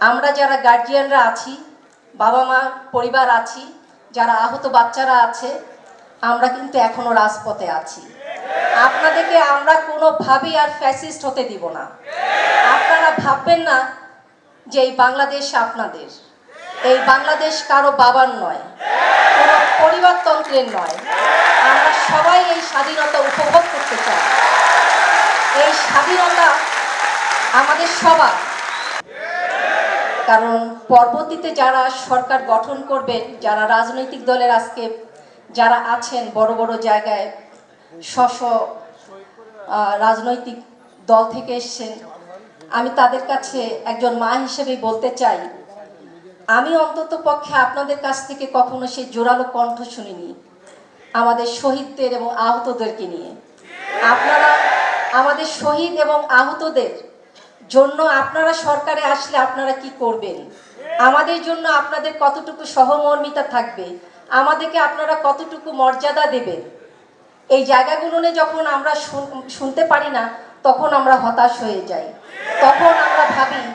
আমরা যারা গার্জিয়ানরা আছি, বাবা মা, পরিবার আছি, যারা আহত বাচ্চারা আছে, আমরা কিন্তু এখনও রাজপথে আছি। আপনাদেরকে আমরা কোনোভাবেই আর ফ্যাসিস্ট হতে দিব না। আপনারা ভাববেন না যে এই বাংলাদেশ আপনাদের। এই বাংলাদেশ কারও বাবার নয়, কোনো পরিবারতন্ত্রের নয়। আমরা সবাই এই স্বাধীনতা উপভোগ করতে চাই। এই স্বাধীনতা আমাদের সবার। কারণ পরবর্তীতে যারা সরকার গঠন করবেন, যারা রাজনৈতিক দলের আজকে যারা আছেন বড় বড় জায়গায় স্ব রাজনৈতিক দল থেকে এসছেন, আমি তাদের কাছে একজন মা হিসেবে বলতে চাই। আমি অন্তত পক্ষে আপনাদের কাছ থেকে কখনো সেই জোরালো কণ্ঠ শুনিনি, আমাদের শহীদদের এবং আহতদেরকে নিয়ে। আপনারা আমাদের শহীদ এবং আহতদের জন্য আপনারা সরকারে আসলে আপনারা কি করবেন? আমাদের জন্য আপনাদের কতটুকু সহমর্মিতা থাকবে? আমাদেরকে আপনারা কতটুকু মর্যাদা দেবেন? এই জায়গাগুলো যখন আমরা শুন- শুনতে পারি না, তখন আমরা হতাশ হয়ে যাই। তখন আমরা ভাবি,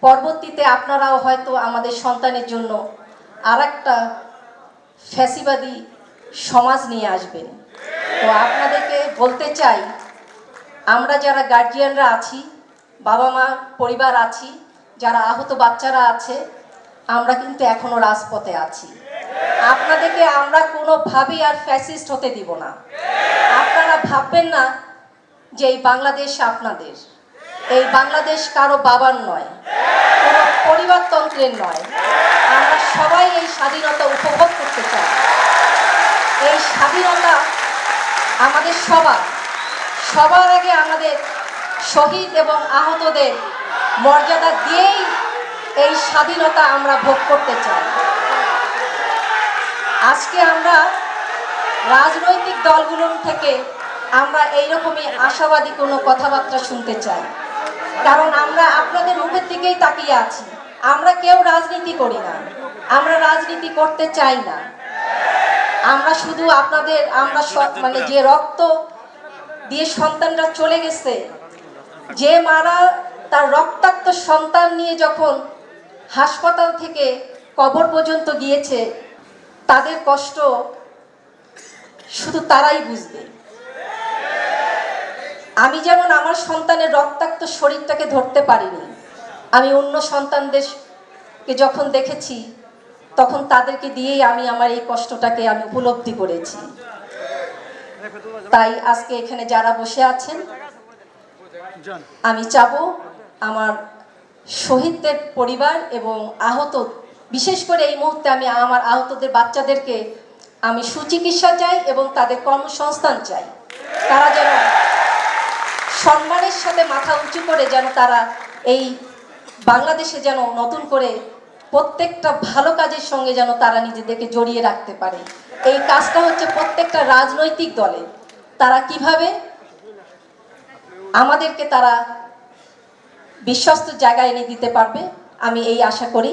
পরবর্তীতে আপনারাও হয়তো আমাদের সন্তানের জন্য আর একটা ফ্যাসিবাদী সমাজ নিয়ে আসবেন। তো আপনাদেরকে বলতে চাই, আমরা যারা গার্জিয়ানরা আছি বাবা মা পরিবার আছি, যারা আহত বাচ্চারা আছে, আমরা কিন্তু এখনও রাজপথে আছি। আপনাদেরকে আমরা কোনোভাবেই আর ফ্যাসিস্ট হতে দিব না। আপনারা ভাববেন না যে এই বাংলাদেশ আপনাদের। এই বাংলাদেশ কারও বাবার নয়, কোনো পরিবারতন্ত্রের নয়। আমরা সবাই এই স্বাধীনতা উপভোগ করতে চাই। এই স্বাধীনতা আমাদের সবার সবার আগে আমাদের শহীদ এবং আহতদের মর্যাদা দিয়েই এই স্বাধীনতা আমরা ভোগ করতে চাই। আজকে আমরা রাজনৈতিক দলগুলোর থেকে আমরা এইরকমই আশাবাদী কোনো কথাবার্তা শুনতে চাই। কারণ আমরা আপনাদের মুখের দিকেই তাকিয়ে আছি। আমরা কেউ রাজনীতি করি না। আমরা রাজনীতি করতে চাই না। আমরা শুধু আপনাদের, আমরা মানে যে রক্ত দিয়ে সন্তানরা চলে গেছে যে মারা তার রক্তাক্ত সন্তান নিয়ে যখন হাসপাতাল থেকে কবর পর্যন্ত গিয়েছে, তাদের কষ্ট শুধু তারাই বুঝবে। আমি যেমন আমার সন্তানের রক্তাক্ত শরীরটাকে ধরতে পারিনি, আমি অন্য সন্তানদেরকে যখন দেখেছি, তখন তাদেরকে দিয়েই আমি আমার এই কষ্টটাকে আমি উপলব্ধি করেছি। তাই আজকে এখানে যারা বসে আছেন আমি চাবো আমার শহীদদের পরিবার এবং আহত, বিশেষ করে এই মুহূর্তে আমি আমার আহতদের বাচ্চাদেরকে আমি সুচিকিৎসা চাই এবং তাদের কর্মসংস্থান চাই। তারা যেন সম্মানের সাথে মাথা উঁচু করে যেন তারা এই বাংলাদেশে যেন নতুন করে প্রত্যেকটা ভালো কাজের সঙ্গে যেন তারা নিজেদেরকে জড়িয়ে রাখতে পারে। এই কাজটা হচ্ছে প্রত্যেকটা রাজনৈতিক দলে। তারা কীভাবে আমাদেরকে তারা বিশ্বস্ত জায়গায় এনে দিতে পারবে আমি এই আশা করি।